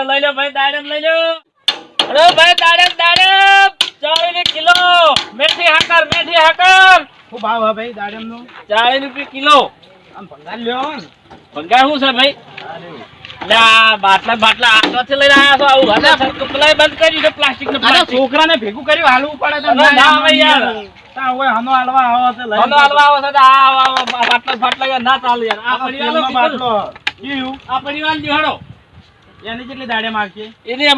લો લઈ લો ભાઈ દાડમ લઈ લો. અરે ભાઈ દાડમ દાડમ. ચાલીસની કિલો. મેથી હાકર મેથી હાકર. શું ભાવ હે ભાઈ દાડમનો? ચાલીસ રૂપિયા કિલો. આમ ભંગાર લ્યો ભંગાર શું છે ભાઈ? બાટલા બાટલા આટલાથી લઈને આવ્યા છો આવું હાલે સરખું બંધ કરી પ્લાસ્ટિક. નું છોકરાને ભેગું કર્યું હાલવું પડે તો ના યાર. હનો હાલવા આવો તો હનો હાલવા આવો છો આ બાટલા બાટલા ના ચાલે યાર. આ પરિવાર. આ એની કેટલી દાડે માગશે એની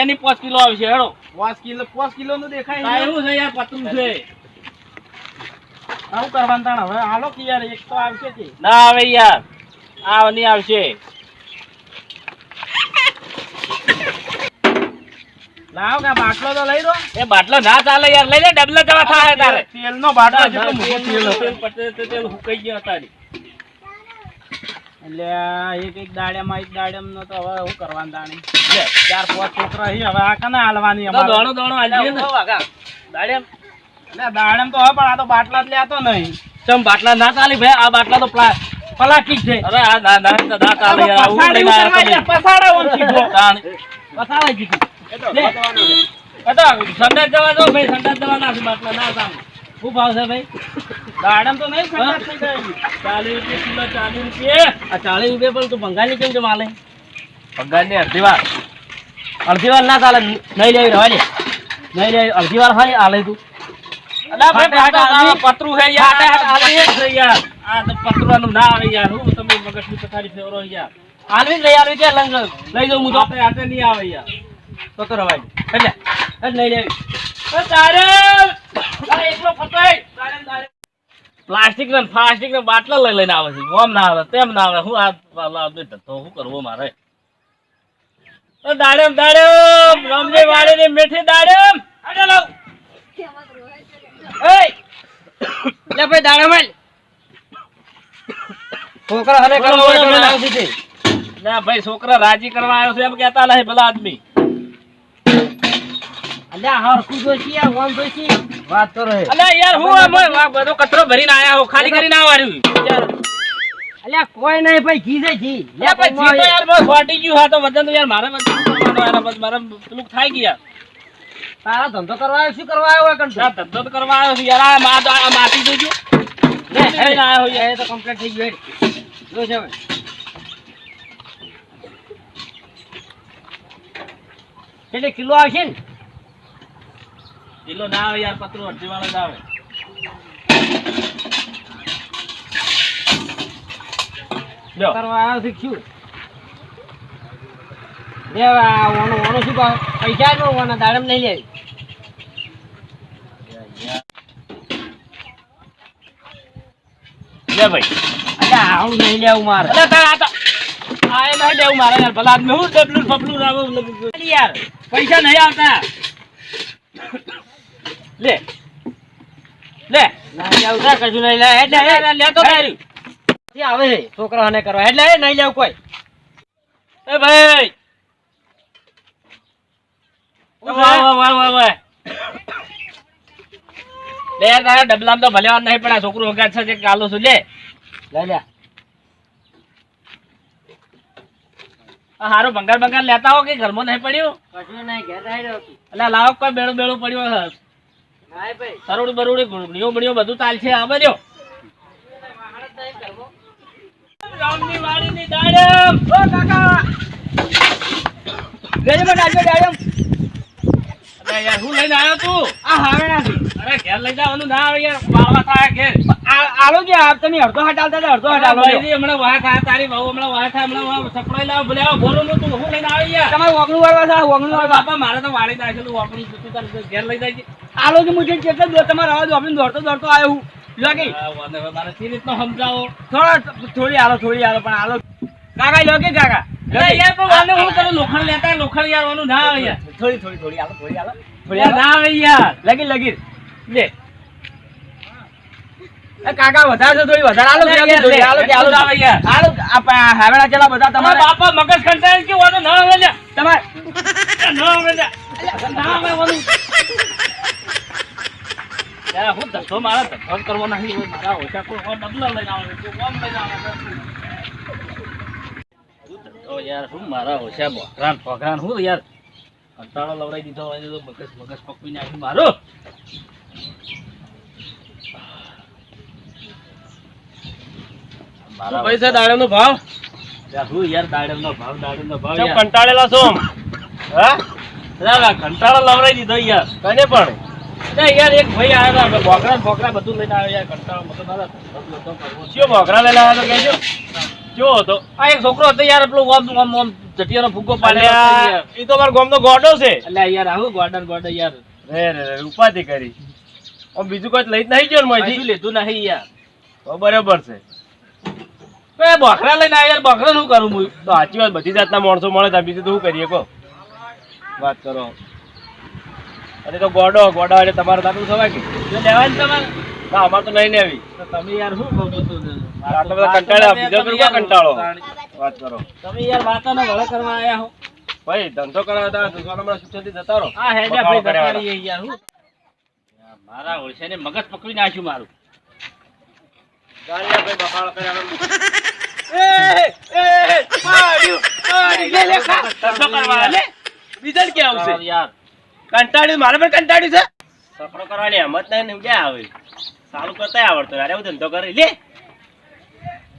એની પાંચ કિલો આવશે હેડો. પાંચ કિલો પાંચ કિલો નું દેખાય એવું છે યાર પતલું છે. આવું કરવાનું તાણ હવે? હાલો કે યાર એક તો આવશે કે? ના આવે યાર. આ નહીં આવશે. લાવો કે બાટલો તો લઈ દો એ બાટલો ના ચાલે યાર લઈ લે ડબલ જવા થાય તારે. તેલનો બાટલો જેટલો મોટો તેલ હતો. બાટલો તેલ હુકાઈ ગયો તારી એટલે એક એક દાડેમાં એક દાડેમ નો તો હવે શું કરવાનું દાણી ચાર પાંચ છોકરા છે હવે આ કને હાલવાની દોણો દોણો ને. દાડેમ. એટલે દાડેમ તો હવે પણ આ તો બાટલા જ લેતો નહીં. ચમ બાટલા ના ચાલી ભાઈ આ બાટલા તો પ્લા પ્લાસ્ટિક છે. અરે આ ના ના ના ના ચાલે આવું પસાડી લઈને આવ્યા પસાડા ઓમ સીધો. તાણ. પસાડાઈ દીધું. લે. એ તો સંડાસ જવા દો ભાઈ સંડાસ જવા ના બાટલા ના ચાલે. શું ભાવ છે ભાઈ? દાડમ તો નહીં ખરાબ થઈ જાય. ચાલીસ રૂપિયા કિલો ચાલીસ રૂપિયા. આ ચાલીસ રૂપિયા પણ તું બંગાળી કેમ છે માલે? પગાર અડધી વાર. અડધી વાર ના ચાલે નહીં લેવી હોય ને. નહીં લેવી અડધી વાર હોય આ લઈ તું. પતરું છે યાર. આ છે યાર. આ તો પતરાનું ના આવે યાર. હું તમે મગજની પથારી ફેરવો યાર. આલવી લઈ આવી કે લઈ જાઉં હું તો. આપણે હાથે નહીં આવે યાર. તો તો રવા એટલે એટલે નહીં લેવી. પ્લાસ્ટિક ને પ્લાસ્ટિક ને બાટલા લઈ લઈને આવે છે. આમ ના આવે તેમ ના આવે. હું આ ધંધો શું કરવો મારે? દાડમ દાડમ રમજી વાળી ની મીઠી દાડમ. આજો લાવ. એય લે ભાઈ દાડે માલ છોકરા હરે કરવો ભાઈ છોકરા રાજી કરવા આવ્યો છે એમ કેતા નહીં ભલા આદમી. અલ્યા હરખું આ વાત તો રહે અલ્યા યાર હું આ બધો કચરો ભરીને આયા હો ખાલી કરીને આવવાનું અલ્યા કોઈ નહીં ભાઈ ઘી છે ઘી લે ભાઈ જી તો યાર બસ ફાટી ગયું હા તો વજન તો યાર મારે વજન યાર બસ મારે પેલું થાય ગયા તારા ધંધો કરવા આવ્યો શું કરવા આવ્યો? ધંધો તો કરવા આવ્યો છું યાર આ મા- આ માટી જોજો લે, લઈને આવ્યો યાર. એ તો કમ્પ્લીટ થઈ ગયું. જો છે હવે. કેટલે કિલો આવશે ને કિલો ના આવે યાર પત્રો અડધી વાળો જ આવે. પૈસા નો દાડમ નહીં લેવી લે ભાઈ. અલ્યા આવું નહીં લેવું મારે. અલે તાર આ તો આ એ નહીં લેવું મારે યાર ભલા આદમી હું ડબલું ફબલું રાવું યાર પૈસા નહીં આવતા. લે. લે. કશું નહીં લે એટલે લે, તો તાર્યું. આવે છે છોકરાઓને કરવા. એટલે એ નહીં લેવું કોઈ. એ ભાઈ. વાહ વાહ વાહ વાહ વાહ લે તારા ડબલામાં તો ભલે નહીં પણ આ છોકરું વગાડ છે જે કાલો છું લે. લે લે. હારો ભંગાર ભંગાર લેતા હો કે ઘરમાં નહીં પડ્યું? કશું નહીં ઘેર એટલે લાવો કોઈ બેડું બેડું પડ્યું હશે સરોડી બરોડી ગુણ્યો બણ્યો બધું ચાલશે આ બધો રામની વાડીની દાડમ. ઓ કાકા. ગેલે માં ડાળ્યો ડાળ્યો અરે યાર હું લઈને આવ્યો તું. આ હાવે અરે ઘેર લઈ જવાનું ના આવે યાર વાળવા થાય ઘેર આલો કે આપ તમે અડધો હાટ હતા અડધો હાટ હમણાં વાહ થાય તારી બહુ હમણાં વાહ થાય હમણાં સપડાઈ લાવ ભલે આવો ભોરો નું તું હું લઈને આવી યાર. તમારે વગનું વાળવા છે ઓગણું વાળવા બાપા મારે તો વાળી નાખેલું વાપરું તું તારે ઘેર લઈ જાય આલો કે મુજે કેટલા તમારે દો આપણે દોડતો આવ્યો હું. મારે સી રીતનો સમજાવો. થોડો થોડી આલો થોડી આલો પણ આલો. કાકા લો કે કાકા? યાર પણ વાંધો હું કરું લોખંડ લેતા લોખંડ યાર ના આવે યાર. થોડી થોડી થોડી આલો થોડી આલો થોડી ના આવે યાર. લગી લગી લે. કાકા વધારે છે થોડી વધારે આલો કે લે, લગી થોડી આલો કે આલો આવે યાર. આલો આ હાવેડા ચલા બધા તમારા બાપા મગજ કંટાળી કે ઓનો ના આવે લ્યા તમારે ના આવે લ્યા ના આવે ઓનું હું ધંધો મારા ધંધો કરવો નહીં મારા ઓછા કોઈ ડબલા લઈને આવે ઓમ લઈને આવે યાર શું મારા હોશિયાર બકરાન પકરાન હું યાર કંટાળો લવડાઈ દીધો હોય તો મગજ મગજ પકવી નાખ્યું મારો. પૈસા દાડમનો ભાવ? યાર હું યાર દાડમનો ભાવ દાડમનો ભાવ કંટાળેલા છો હા? ના, કંટાળો લવડાઈ દીધો યાર. કને પણ? ના, યાર એક ભાઈ આવ્યા હતા બોકરા ને બધું લઈને આવ્યા યાર કંટાળો મતો ના તો કરવો કયો મોગરા લઈને આવ્યો તો કહેજો. કયો હતો આ એક છોકરો હતો યાર પેલો ઓમ ઓમ ઓમ જટિયાનો ઈ તો મારા ગામનો ગોડો છે. એટલે યાર આવું ગોડન યાર. રે રે રે ઉપાધિ કરી. આમ બીજું કોઈ લઈ નહીં ગયો ને મજી લીધું નહીં યાર. તો બરાબર છે. એ બોકરા લઈને આવ્યા યાર બોકરા શું કરું હું? તો સાચી વાત બધી જાતના માણસો મળે તો બીજું તો શું કરીએ કહો? વાત કરો. અરે તો ગોડો ગોડો એટલે તમારે તારું સવાય કે લેવાની તમારે. ના અમારે તો નહીં આવી. તો તમે યાર શું કહો છો? આટલા બધા કંટાળ્યા, બીજા પર ક્યાં કંટાળો? વાત કરો. તમે યાર વાતાનો વળો કરવા આયા હો. ભાઈ ધંધો કરાવ્યો હતા દુકાનો માં સુચેથી જતા રહો. આ હેજા બખાડો ભાઈ કર્યા બતાડીએ યાર હું. યાર, મારા ઓળશે મગજ પકડી નાખ્યું મારું. ગાળિયા ભાઈ બખાડો કર્યા ધંધો કરવા લે બીજા ક્યાં આવશે? યાર. કંટાળ્યું? મારે પણ કંટાળ્યું છે? સફરો કરવાની હિંમત નહીં ને ક્યાં આવે? ચાલુ કરતા આવડતો. યાર એવું ધંધો કરે લે.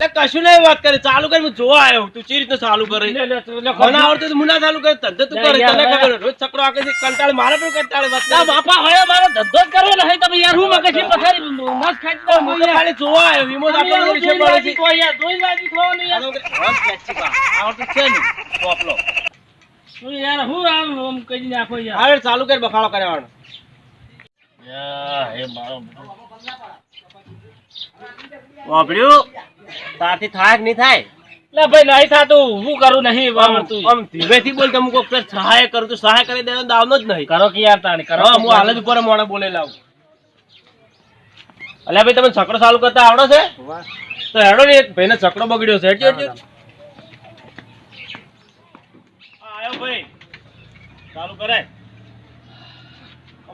તે કશું નહીં વાત કરે ચાલુ કરી હું જોવા આવ્યો. તું ચી રીતે ચાલુ કરે? લે, લે, લે, લે, મને આવડતું તો મુના ચાલુ કરે ધંધો તું કરે તને ખબર રોજ છકડો આકે છે કંટાળ મારે પણ કંટાળ વાત ના બાપા હવે મારો ધંધો જ કરવો નહીં તમે યાર હું મગજથી પથારી મસ્ત ખાઈ દો હું ખાલી જોવા આવ્યો વિમો તો આપણને વિશે મળે છે. ખો યાર, જોઈ લાગી ખો ને યાર. આ તો બા. આવડતું છે ને ટોપલો. શું યાર હું આમ ઓમ કરી નાખો યાર. હાલ ચાલુ કરી બખાડો કર્યાવાનો યા હે મારો વાપર્યું? તારથી થાય કે નહીં થાય? લે ભાઈ નહીં થાતું. હું કરું નહીં વાપરતું આમ ધીમેથી બોલ તમે કોઈ સહાય કરું તો સહાય કરી દેવાનો દાવનો જ નહીં. કરો કે યાર તાણી કરો હું હાલ જ ઉપર મોણે બોલે લાવું. અલ્યા ભાઈ તમે છકડો ચાલુ કરતા આવડો છે? તો હેડો ને એક. ભાઈને છકડો બગડ્યો છે. હેડજો હેડજો આ આયો ભાઈ. ચાલુ કરે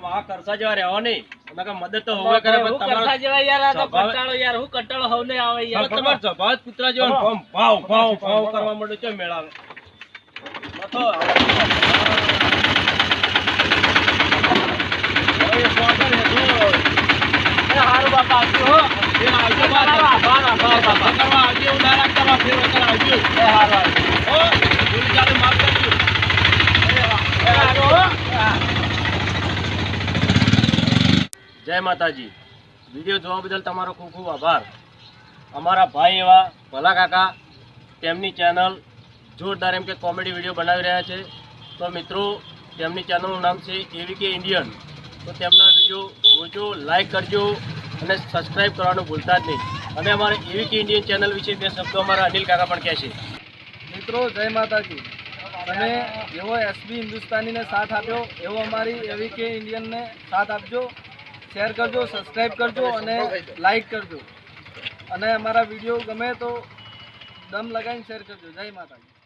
આ કરસા જવા રહેવા નહીં. મદદ તો હોવે કરે પણ તમારો જેવા યાર આ તો કંટાળો યાર હું કંટાળો હવને આવે યાર. તમારો સ્વભાવ જ જેવો ને ભાવ ભાવ ભાવ કરવા માંડ્યો છે મેળાવે મથો, હવે એ હે, જો. એ હારું બાપા આવજો હો. આવજો બાપા કરવા આવજો, આવજો. એ હારું આવજો. હો, ભૂલી જાને માફ કરજો. એ હારું હો જય માતાજી. વીડિયો જોવા બદલ તમારો ખૂબ ખૂબ આભાર. અમારા ભાઈ એવા ભલા કાકા તેમની ચેનલ જોરદાર એમ કે કોમેડી વીડિયો બનાવી રહ્યા છે. તો મિત્રો, તેમની ચેનલનું નામ છે એવી કે ઇન્ડિયન. તો તેમના વીડિયો જોજો, લાઈક કરજો અને સબસ્ક્રાઈબ કરવાનું ભૂલતા જ નહીં. અને અમારે એવી કે ઇન્ડિયન ચેનલ વિશે બે શબ્દો અમારા અનિલ કાકા પણ કહે છે. મિત્રો, જય માતાજી. તમે જેવો એસબી હિન્દુસ્તાનીને સાથ આપ્યો, એવો અમારી એવી કે ઇન્ડિયનને સાથ આપજો. શેર કરજો સબસ્ક્રાઈબ કરજો અને લાઈક કરજો. અને અમારા વીડિયો ગમે તો દમ લગાવીને શેર કરજો. જય માતાજી.